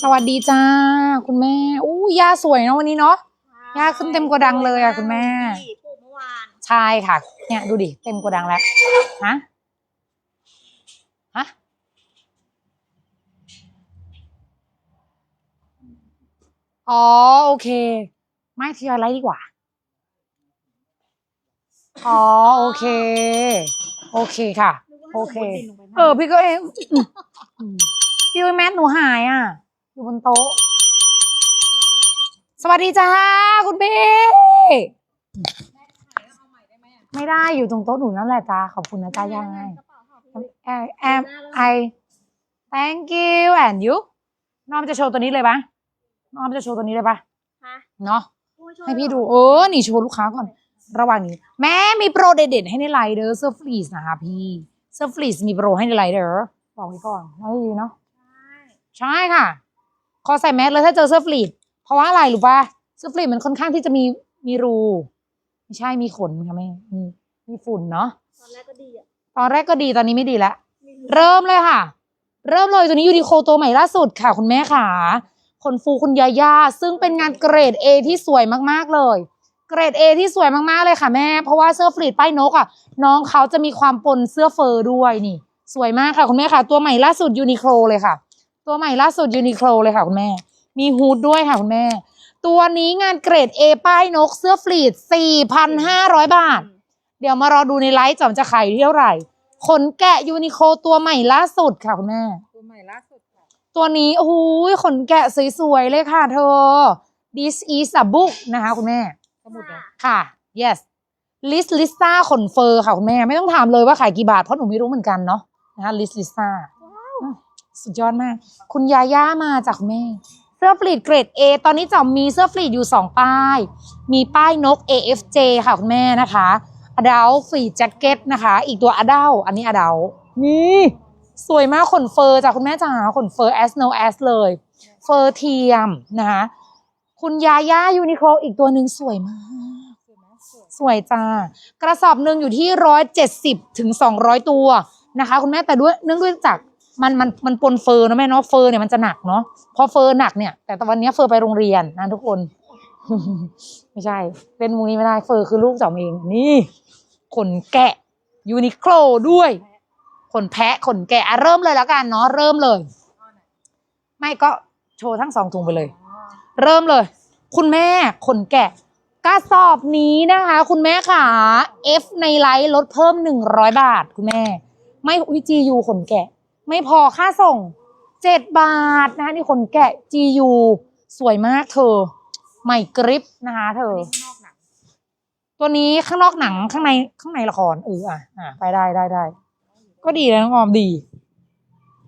สวัสดีจ้า คุณแม่อู้ย่าสวยเนาะวันนี้เนาะย่าขึ้นเต็มกระดังเลยอะคุณแม่ปลูกเมื่อวานใช่ค่ะ เนี่ยดูดิเต็มโกดังแล้วฮะฮะอ๋อโอเค ไม่ทยอยไลฟ์ดีกว่าอ๋อโอเค โอเคค่ะ โอเค เออพี่ก็เองอืมอืมพี่ว่าแมสหนูหายอะ อยู่บนโต๊ะ สวัสดีจ้าคุณพี่ ไม่ได้อยู่ตรงโต๊ะหนูนั่นแหละจ้าขอบคุณนะจ้ายายแอมแอมไอ thank you and you น้องจะโชว์ตัวนี้เลยปะน้องจะโชว์ตัวนี้เลยปะฮะเนาะให้พี่ดูเออนี่โชว์ลูกค้าก่อน ระหว่างนี้ แม่มีโปรเด็ดๆให้ในไลน์เด้อเสื้อฟรีสนะคะพี่เสื้อฟรีสมีโปรให้ในไลน์เด้อบอกไว้ก่อนไม่ดีเนาะใช่ค่ะ ขอใส่แมสเลยถ้าเจอเสื้อฟรีสเพราะว่าอะไรรู้ป่ะเสื้อฟรีสมันค่อนข้างที่จะมีมีรู ไม่ใช่มีขนค่ะแม่มีมีฝุ่นเนาะตอนแรกก็ดีอะตอนแรกก็ดีตอนนี้ไม่ดีแล้วเริ่มเลยค่ะ เริ่มเลยตัวนี้ยูนิโคตัวใหม่ล่าสุดค่ะ คุณแม่ขาขนฟูคุณยาย่าซึ่งเป็นงานเกรด A ที่สวยมากๆเลย เกรด A ที่สวยมากๆเลยค่ะแม่ เพราะว่าเสื้อฟรีดป้ายนกอะน้องเขาจะมีความปนเสื้อเฟอร์ด้วยนี่ สวยมากค่ะคุณแม่ค่ะ ตัวใหม่ล่าสุดยูนิโคลเลยค่ะ ตัวใหม่ล่าสุดยูนิโคลเลยค่ะคุณแม่ มีฮูดด้วยค่ะคุณแม่ ตัวนี้งานเกรด A ป้ายนกเสื้อฟรีด 4,500 บาท เดี๋ยวมารอดูในไลฟ์จอมจะขายอยู่ที่เท่าไหร่ขนแกะยูนิโคตัวใหม่ล่าสุดค่ะคุณแม่ ตัวใหม่ล่าสุดค่ะ ตัวนี้โอ้โหขนแกะสวยๆเลยค่ะเธอ this is a book นะคะคุณแม่สมุดเหรอค่ะ yes ลิสลิซ่าขนเฟอร์ค่ะคุณแม่ ไม่ต้องถามเลยว่าขายกี่บาทเพราะหนูไม่รู้เหมือนกันเนาะนะคะลิสลิซ่า สุดยอดมาก คุณยาย่ามาจากแม่ เสื้อฟลีดเกรด A ตอนนี้จอมมีเสื้อฟลีดอยู่ 2 ป้าย มีป้ายนก AFJ ค่ะคุณแม่นะคะอดาลฟรีแจ็คเก็ตนะคะ อีกตัวอดาลอันนี้อดาลนี่สวยมากขนเฟอร์จากคุณแม่จ๋าขนเฟอร์ as no as เลย เฟอร์เทียมนะคะคุณยาย่ายูนิโคลอีกตัวหนึ่งสวยมากสวยจ้ากระสอบหนึ่งอยู่ที่ร้อยเจ็ดสิบถึงสองร้อยตัวนะคะ คุณแม่แต่ด้วยเนื่องด้วยจาก มันมันมันปนเฟอร์นะแม่เนาะเฟอร์เนี่ยมันจะหนักเนาะพอเฟอร์หนักเนี่ย แต่ตอนวันนี้เฟอร์ไปโรงเรียนนะทุกคน ไม่ใช่ เป็นมูนี้ไม่ได้เฟอร์คือลูกจอมเอง นี่ขนแกะยูนิโคลด้วยขนแพะขนแกะอะเริ่มเลยแล้วกันเนาะเริ่มเลย ไม่ก็โชว์ทั้งสองถุงไปเลย เริ่มเลย คุณแม่ขนแกะกระสอบนี้นะคะ คุณแม่ขา F ในไลท์ลดเพิ่มหนึ่งร้อยบาท คุณแม่ ไม่อุ้ย GU ขนแกะ ไม่พอค่าส่งเจ็ดบาทนะคะนี่ขนแกะ GU สวยมากเธอ ใหม่กริปนะคะเธอข้างนอกหนังตัวนี้ข้างนอกหนังข้างในข้างในละครเอออะอะไปได้ได้ได้ก็ดีแล้วน้องออมดี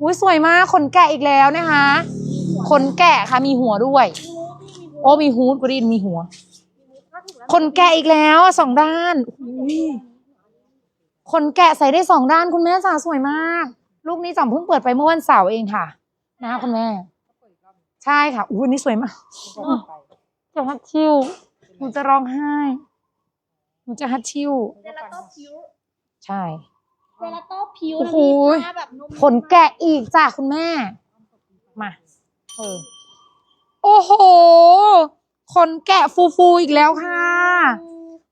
อุ้ยสวยมากขนแกะอีกแล้วนะคะขนแกะค่ะมีหัวด้วย โอ้มีฮูดกูได้ยินมีหัวขนแกะอีกแล้วอะสองด้านอุ๊ยขนแกะใส่ได้สองด้านคุณแม่จ๋าสวยมาก ลูกนี้จอมเพิ่งเปิดไปเมื่อวันเสาร์เองค่ะ นะคะคุณแม่ก็เปิดอีกรอบหนึ่งใช่ค่ะอุ้ยอันนี้สวยมากก็จะไปจะฮัตชิวหนูจะร้องไห้หนูจะฮัตชิวเซราโต้พิวใช่เซราโต้พิวโอ้โหผ้าแบบนุ่มขนแกะอีกจ้ะคุณแม่ มาเออโอ้โหขนแกะฟูฟูๆอีกแล้วค่ะ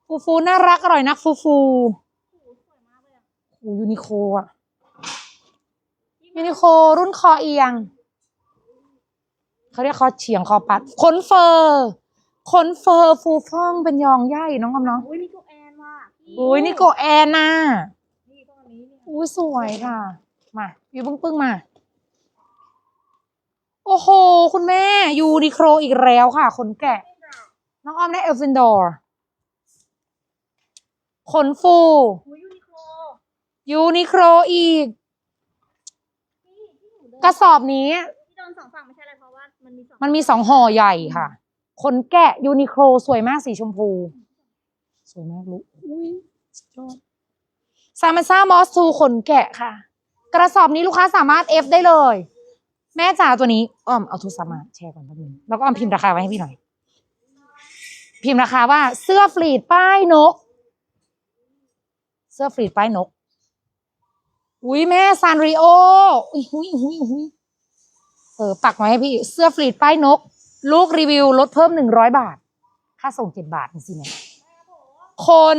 ฟูฟูๆน่ารักอร่อยนักฟูฟูสวยมากเลยอะๆโอ้ยูนิโคอะ ยูนิโครุ่นคอเอียง เขาเรียกคอเฉียงคอปัด ขนเฟอร์ขนเฟอร์ฟูฟ่องเป็นยองใหญ่น้องกำเนาะอุ้ยนี่ก็แอนว่ะอุ้ยนี่โกแอนน่ะนี่ต้องอันนี้นี่อุ้ยสวยค่ะ มาอยู่ปึ้งปึ้งๆมา โอ้โห คุณแม่ยูนิโครอีกแล้วค่ะ ขนแกะ น้องออมได้เอลฟินดอร์ขนฟูอุ้ยยูนิโคลยูนิโครอีกพี่ที่หนูเดิน กระสอบนี้ ที่โดนสองฝั่งไม่ใช่อะไรเพราะว่ามันมีสองมันมีสองห่อใหญ่ค่ะ ขนแกะยูนิโครสวยมากสีชมพู สวยมากลูกอุ้ยสุดยอดซามาซ่ามอสทูขนแกะค่ะ กระสอบนี้ลูกค้าสามารถ F ได้เลย แม่จ๋าตัวนี้อ้อมเอาโทุสามาแชร์ก่อนแป๊บนึงแล้วก็อ้อมพิมพ์ราคาไว้ให้พี่หน่อย พิมพ์ราคาว่าเสื้อฟรีดป้ายนก เสื้อฟรีดป้ายนก อุ้ยแม่ซานริโออุ้ยอุ้ยอุ้ยอุ้ยเออปักไว้ให้พี่ เสื้อฟรีดป้ายนก ลูกรีวิวลดเพิ่มหนึ่งร้อยบาท ค่าส่งเจ็ดบาทจริงๆเนี่ยคน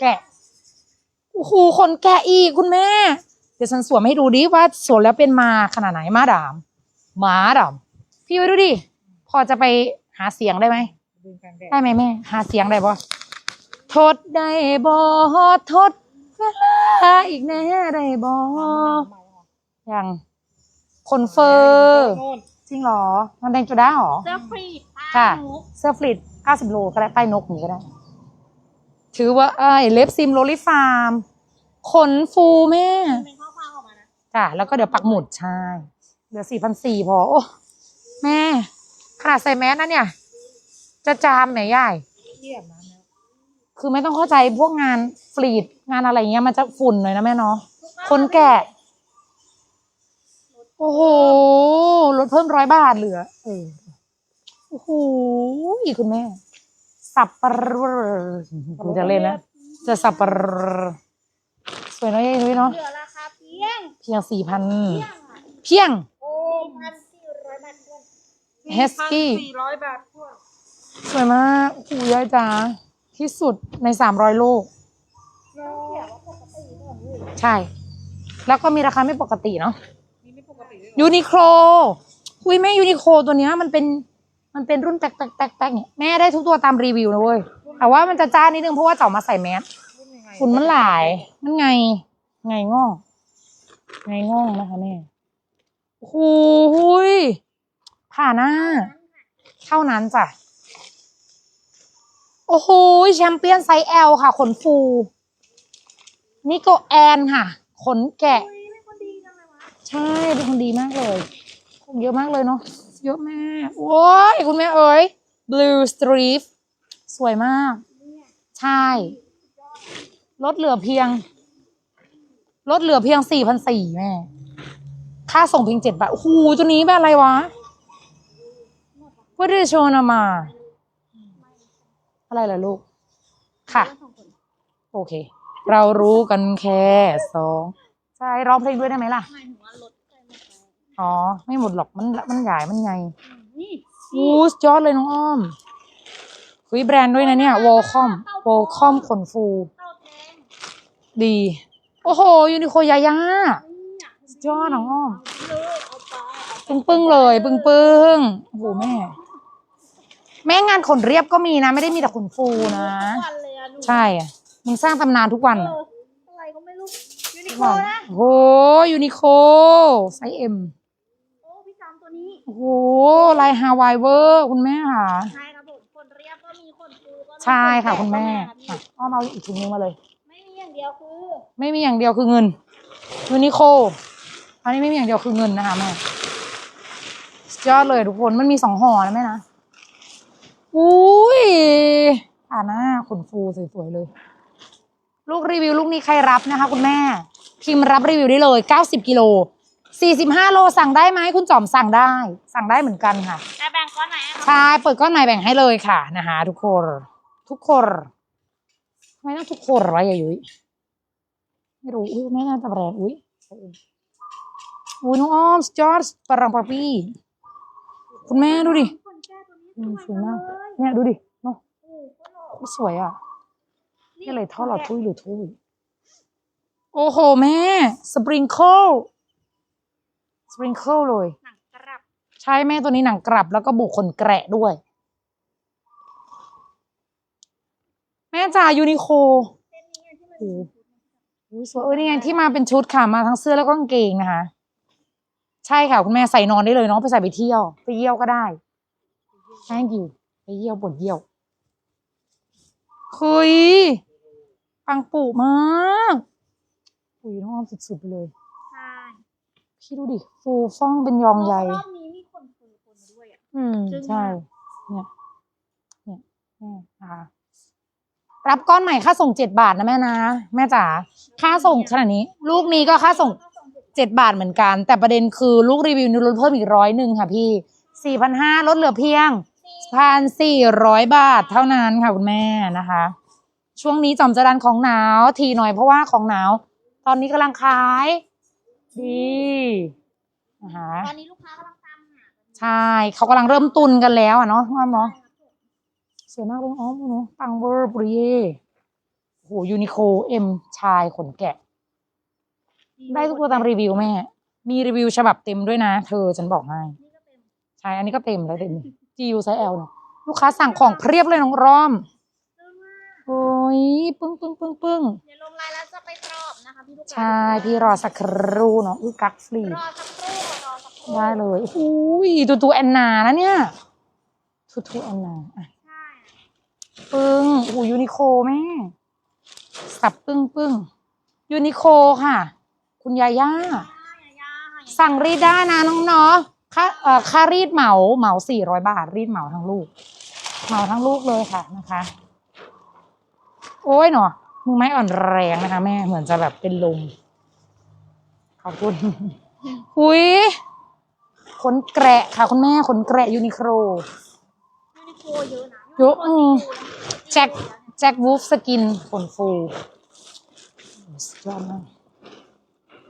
แกะโอ้โหคนแกะอีกคุณแม่ เดี๋ยวฉันสวมให้ดูดิว่าสวมแล้วเป็นมาขนาดไหนมาดามมาดาม พี่ไว้ดูดิ พอจะไปหาเสียงได้ไหมดึงกันแดดได้ไหมแม่ หาเสียงได้บ่ทดได้บ่ทดเว ลาอีกแน่ได้บ่เอามะนาวใหม่ค่ะยังคนเฟอร์โน่นจริงเหรอมันแดงจุด้าเหรอ เสื้อฟรีป้าค่ะหนูเสื้อฟลิต90 โลก็ได้ป้ายนกอย่างนี้ก็ได้ ถือว่าเอ้ยเล็บซิมโรลิฟาร์ม ขนฟูแม่เป็นข้อความออกมานะจ้ะแล้วก็เดี๋ยวปักหมุดใช่เหลือสี่พันสี่พอ โอ้ แม่ ขนาดใส่แมสนะเนี่ย จะจามไหนย่ายเทียบนะแม่ คือไม่ต้องเข้าใจพวกงานฟลีดงานอะไรเงี้ยมันจะฝุ่นหน่อยนะแม่เนาะคนแก่โอ้โหลดเพิ่มร้อยบาทเหลือเออโอ้โหอีกคุณแม่ สับปะรดกูจะเล่นแล้วจะสับปะรดสวยเนาะยายนุ้ยเนาะเหลือราคาเพียงเพียงสี่พันเพียงอะเพียงโอ้พันสี่ร้อยบาทด้วยเฮสกี้สี่ร้อยบาททั่วสวยมากโอ้โหยายจ๋า ที่สุดในสามร้อยโลกเสียว่าปกติก่อนเลยใช่ แล้วก็มีราคาไม่ปกติเนาะนี่ไม่ปกติด้วยเหรอยูนิโคลคุยแม่ยูนิโคลตัวเนี้ยมันเป็นมันเป็นรุ่นแตกแตกแตกแตกเนี่ยแม่ได้ทุกตัวตามรีวิวนะเว้ยแต่ว่ามันจะจ้านิดนึงเพราะว่าเจ้ามาใส่แมสรุ่นยังไงฝุ่นมันหลาย มันไง ไงง่อง ไงง่องนะคะแม่โอ้โหยผ่าหน้า เท่านั้นจ้ะ โอ้โหแชมเปี้ยนไซส์ L ค่ะ ขนฟู นี่ก็แอนค่ะ ขนแกะ ใช่ เป็นคนดีมากเลยคงเยอะมากเลยเนาะเยอะมาก โอ้ย คุณแม่เอ๋ย blue street สวยมาก ใช่ลดเหลือเพียงลดเหลือเพียงสี่พันสี่แม่ ค่าส่งเพียงเจ็ดบาท โอ้โห ตัวนี้แบบอะไรวะว่าได้ โชว์นามาอะไรล่ะลูก ค่ะเรื่องของคนโอเค เรารู้กันแค่สองใช่ร้องเพลงด้วยได้ไหมล่ะ หมายถึงว่ารถเคยหมดไปอ๋อ ไม่หมดหรอกมันมันใหญ่มันไงอืมนี่อู้สุดยอดเลยน้องอ้อมคุยแบรนด์ด้วยนะเนี่ยวอลคอมวอลคอมขนฟู เต้าแทงดี โอ้โห ยูนิโคยายา เนี่ยสุดยอดน้องอ้อมเลยเอาไปเอาไป ปึ้งปึ้งๆเลย ปึ้งปึ้งๆโอ้โหแม่ แม่งานขนเรียบก็มีนะ ไม่ได้มีแต่ขนฟูนะ ทุกวันเลยอะหนูใช่อะมึงสร้างตำนานทุกวันเออะออะไรก็ไม่รู้ยูนิโคนะโอ้โหยูนิโคไซส์เอ็มโอ้พี่จำตัวนี้โอ้โหลายฮาวายเวอร์คุณแม่ค่ะ ใช่ครับผมคนเรียบก็มีคนฟูก็มีใช่ค่ะนคุณแม่แปลอะกอ้อมเอาอีกถุงนึงมาเลยก็มีไม่มีอย่างเดียวคือไม่มีอย่างเดียวคือเงินยูนิโคอันนี้ไม่มีอย่างเดียวคือเงินนะคะแม่สุดยอดเลยทุกคนมันมีสองห่อนะแม่นะ อุ้ยอ่าหน้าขนฟูสวยๆเลย ลูกรีวิวลูกนี้ใครรับนะคะ คุณแม่ พิมพ์รับรีวิวได้เลย 90กิโล45โลสั่งได้ไหมคุณจอมสั่งได้ สั่งได้เหมือนกันค่ะแต่แบ่งก้อนไหนอะคะใช่เปิดก้อนใหม่แบ่งให้เลยค่ะนะคะทุกคน ทุกคนทำไมต้องทุกคนวะยายยุ้ยไม่รู้อุ้ยแม่น่าจะแบรนด์อุ้ยอุ้ยน้องอ้อมจอร์จปรังปาปี้คุณแม่ดูดิคนแก้ตัวนี้อืมสวยมาก เลยเนี่ยดูดิเนาะโอ้โหโคตรหล่อโคตรสวยอะนี่อะไรท่อหลอดทุยหรือทุยโอ้โห แม่ สปริงเกิลสปริงเกิลเลย หนังกรับ ใช่แม่ตัวนี้หนังกลับแล้วก็บุกขนแกระด้วย แม่จ่ายูนิโคเส้นนี้อะที่มันโอ้โหอุ๊ยสวยเออนี่ไงที่มาเป็นชุดค่ะ มาทั้งเสื้อแล้วก็กางเกงนะคะ ใช่ค่ะ คุณแม่ใส่นอนได้เลยเน้องไปใส่ไปเที่ยว ไปเยี่ยวก็ได้ thank you ไปเยี่ยวปวดเยี่ยวเฮ้ยปังปูมากอุ้ยน้องออมสุดๆไปเลย ใช่พี่ดูดิ ฟูฟ่องเป็นยองใย รอบนี้มีคนฟูคนมาด้วยอะ อืมจึ้งใช่มากเนี่ย เนี่ยแม่นะคะรับก้อนใหม่ค่าส่งเจ็ดบาทนะแม่นะ แม่จ๋าค่าส่งขนาดนี้ ลูกนี้ก็ค่าส่งถ้าส่งเสร็จเจ็ดบาทเหมือนกัน แต่ประเด็นคือลูกรีวิวนี่ลดเพิ่มอีกร้อยหนึ่งค่ะพี่สี่พันห้าลดเหลือเพียง พันสี่ร้อยบาทเท่านั้นค่ะคุณแม่นะคะ ช่วงนี้จอมจะดันของหนาวทีหน่อยเพราะว่าของหนาว ตอนนี้กำลังขาย ดีนะคะตอนนี้ลูกค้ากำลังตามหาใช่เขากำลังเริ่มตุนกันแล้วอะเนาะว่าเนาะสวยมากเลยอ๋อมูเนาะปังเวอร์บริเย่โอ้โหยูนิโคเอ็มชายขนแกะ ได้ทุกตัวตามรีวิวแม่ มีรีวิวฉบับเต็มด้วยนะ เธอฉันบอกให้นี่ก็เป็นใช่ อันนี้ก็เต็มแล้วเต็ม จียูไซส์ L เนี่ยลูกค้าสั่งของเพียบเลยน้องร่อมซึ่งว่าโอ้ยปึ้งปึ้งปึ้งปึ้งเดี๋ยวลงไลน์แล้วจะไปตอบนะคะพี่ลูกค้าใช่พี่รอสักครู่เนาะอุ้ยกักฟรีรอสักครู่รอสักครู่ได้เลยอุ้ยตูตูแอนนานะเนี่ยตูตูแอนนาอะใช่ปึ้งโอ้ยูนิโคแม่สับปึ้งปึ้งยูนิโคค่ะ คุณยาย่ายายาค่ะสั่งรีดได้นะน้องเนาะ ค่าเอ่อค่ารีดเหมาเหมาสี่ร้อยบาท รีดเหมาทั้งลูก เหมาทั้งลูกเลยค่ะนะคะ โอ้ยเนาะมือไม้อ่อนแรงนะคะ แม่เหมือนจะแบบเป็นลมขอบคุณหุยขนแกระค่ะ คุณแม่ขนแกระยูนิโคลยูนิโคเยอะนะเยอะอืมแจ็คแจ็ควูฟสกินขนฟูสุดยอดมาก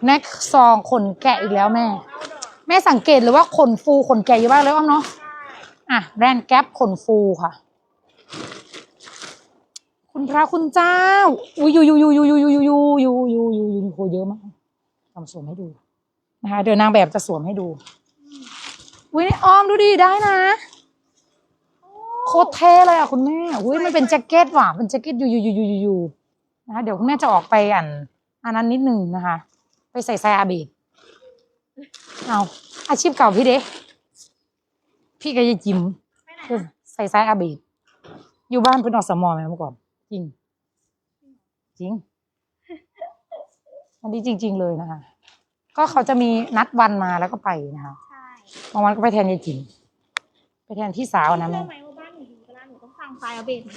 แน็กซองขนแกะอีกแล้วแม่เอาดอก แม่สังเกตเลยว่าขนฟูขนแกะเยอะมากเลยอ้อมเนาะใช่อะแบรนด์แก๊ปขนฟูค่ะ คุณพระคุณเจ้าอุ้ยยูยูยูยูยูยูยูยูยูยูยูยูโคเยอะมากทำสวมให้ดูนะคะเดี๋ยวนางแบบจะสวมให้ดูอุ้ยอ้อมดูดิได้นะโคตรเท่เลยอะคุณแม่อุ้ยมันเป็นแจ็คเก็ตว่ะเป็นแจ็คเก็ตยูยูยูยูยูยูนะคะเดี๋ยวคุณแม่จะออกไปอันอันนั้นนิดนึงนะคะ ไปใส่ไซอาบีด เอาอาชีพเก่าพี่เด้พี่ก็จะจิ้มไปไหนคือใส่ไซอาบีดอยู่บ้านเพิ่นออกสมอไหมเมื่อก่อน จริง จริง อันนี้จริง ๆ เลยนะคะ ก็เขาจะมีนัดวันมาแล้วก็ไปนะคะใช่บางวันก็ไปแทนยายจิ๋มไปแทนพี่สาวนะเชื่แม่อไหมว่าบ้านหนูอยู่กันแล้วหนูต้องสั่งไฟล์เอาเบสมา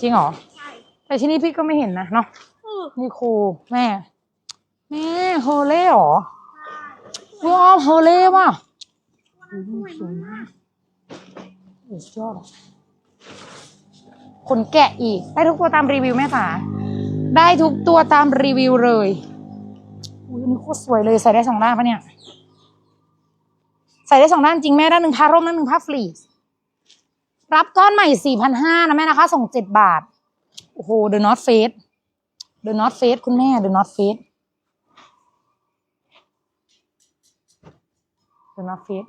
จริงเหรอ ใช่ แต่ที่นี่พี่ก็ไม่เห็นนะเนาะเออนี่ครูแม่ แม่โฮเล่เหรอใช่ ว้าวโฮเล่ว่ะสวยมากโอ้สุดยอดอะขนแกะอีก ได้ทุกตัวตามรีวิวแม่จ๋าได้ทุกตัวตามรีวิวเลยอุ้ยอันนี้โคตรสวยเลยใส่ได้สองด้านปะเนี่ย ใส่ได้สองด้านจริงแม่ด้านหนึ่งผ้าร่มด้านหนึ่งผ้าฟลีสรับก้อนใหม่สี่พันห้านะแม่นะคะ ส่งเจ็ดบาท โอ้โห The North Face The North Face คุณแม่ The North Face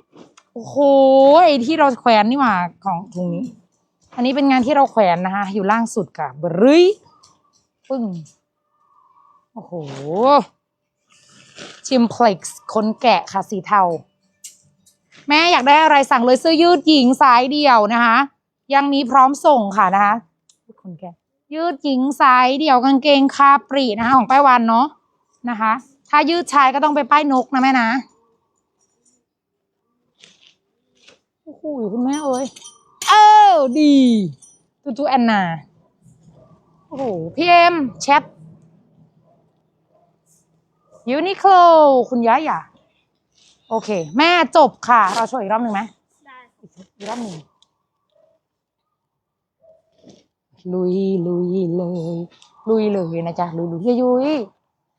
The North Face โอ้โหไอที่เราแขวนนี่หว่าของถุงนี้ อันนี้เป็นงานที่เราแขวนนะคะ อยู่ล่างสุดค่ะบรึยปึ้งโอ้โหชิมเพล็กซ์คนแกะค่ะสีเทา แม่อยากได้อะไรสั่งเลยเสื้อยืดหญิงสายเดี่ยวนะคะ ยังมีพร้อมส่งค่ะนะคะคนแกะยืดหญิงสายเดี่ยวกางเกงคาปรีนะคะของป้ายวันเนาะนะคะ ถ้ายืดชายก็ต้องไปป้ายนกนะแม่นะ โอ้โหคุณแม่เอ้ย เออดีตูตูแอนนา โอ้โห พี่เอ็มแชทยูนิโคลคุณย้ายอย่า โอเค แม่จบค่ะ เราช่วยอีกรอบหนึ่งไหมได้อีกรอบหนึ่งลุยลุยเลย ลุยเลยนะจ๊ะ ลุยลุยเฮียยุย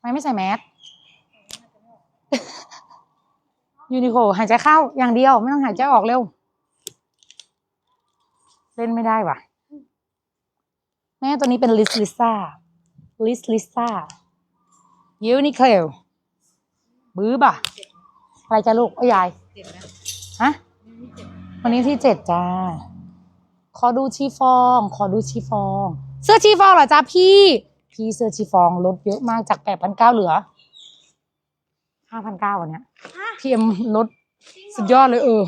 ทำไมไม่ใส่แมสยูนิโคหายใจเข้าอย่างเดียว ไม่ต้องหายใจออกเร็ว เล่นไม่ได้ว่ะ แม่ตัวนี้เป็นลิสลิซ่าลิสลิซ่ายูนิเคลบื้อป่ะอะไรจ้าลูกเอายายเจ็บไหมฮะวันนี้ที่เจ็ดจ้า ขอดูชีฟอง ขอดูชีฟอง เสื้อชีฟองเหรอจ้าพี่ พี่เสื้อชีฟองลดเยอะมากจากแปดพันเก้าเหลือห้าพันเก้าวันเนี้ยฮะพี่เอ็มลดจริงเหรสุดยอดเลยเออ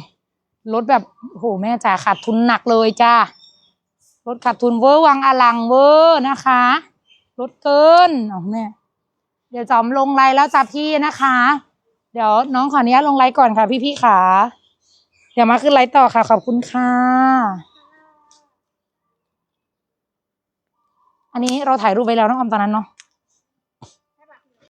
ลดแบบโหแม่จ๋าขาดทุนหนักเลยจ้าลดขาดทุนเวอร์วังอลังเวอร์นะคะลดเกินเอแม่เดี๋ยวจอมลงไลน์แล้วจ้าพี่นะคะ เดี๋ยวน้องขออนุญาตลงไลน์ก่อนค่ะพี่พี่ขาเดี๋ยวมาขึ้นไลน์ต่อค่ะ ขอบคุณค่ะ อันนี้เราถ่ายรูปไว้แล้วน้องออมตอนนั้นเนาะ